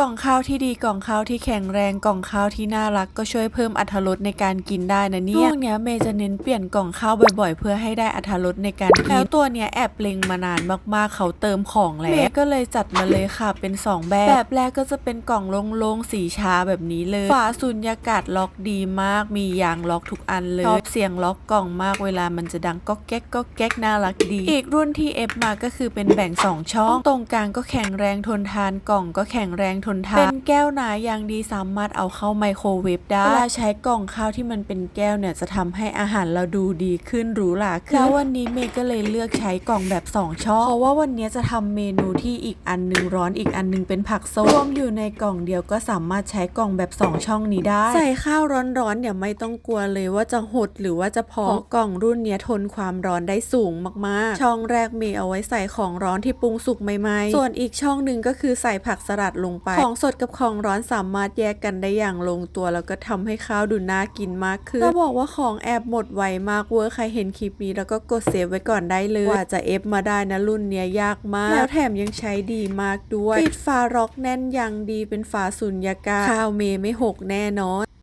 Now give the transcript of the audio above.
กล่องข้าวที่ดีกล่องข้าวที่แข็งแรงกล่องข้าวที่น่ารักก็ช่วยเพิ่มอรรถรสในการกินได้นะเนี่ยช่วงเนี้ยเมย์จะเน้นเปลี่ยนกล่องข้าวบ่อยๆ เพื่อให้ได้อรรถรสในการกินแล้วตัวเนี้ยแอบเล็งมานานมากๆเขาเติมของแล้วเมย์ก็เลยจัดมาเลยค่ะเป็นสองแบบแบบแรกก็จะเป็นกล่องโล่งๆสีชาแบบนี้เลยฝาสุญญากาศล็อกดีมากมียางล็อกทุกอันเลยชอบเสียงล็อกกล่องมากเวลามันจะดังก็แก๊กก็แก๊กน่ารักดี อีกรุ่นที่เอฟมาก็คือเป็นแบ่งสองช่อง ตรงกลางก็แข็งแรงทนทานกล่องก็แข็งแรงทนทาน เป็นแก้วหนาอย่างดีสามารถเอาเข้าไมโครเวฟได้เวลาใช้กล่องข้าวที่มันเป็นแก้วเนี่ยจะทำให้อาหารเราดูดีขึ้นหรูหราขึ้นแล้ววันนี้เมย์ก็เลยเลือกใช้กล่องแบบสองช่องเพราะว่าวันนี้จะทำเมนูที่อีกอันหนึงร้อนอีกอันหนึงเป็นผักส้มรวมอยู่ในกล่องเดียวก็สามารถใช้กล่องแบบสองช่องนี้ได้ ใส่ข้าวร้อนๆเนี่ยไม่ต้องกลัวเลยว่าจะหดหรือว่าจะพองเพราะกล่องรุ่นเนี้ยทนความร้อนได้สูงมากๆ ช่องแรกมีเอาไว้ใส่ของร้อนที่ปรุงสุกใหม่ๆ ส่วนอีกช่องหนึ่งก็คือใส่ผักสลัดลงไปของสดกับของร้อนสามารถแยกกันได้อย่างลงตัวแล้วก็ทำให้ข้าวดูน่ากินมากขึ้นจะบอกว่าของแอบหมดไวมากเวอร์ใครเห็นคลิปนี้แล้วก็กดเซฟไว้ก่อนได้เลยกว่าจะเอฟมาได้นะรุ่นเนี้ยยากมาก แล้วแถมยังใช้ดีมากด้วยปิดฝาร็อกแน่นอย่างดีเป็นฝาสุญญากาศข้าวเมยไม่หกแน่นอน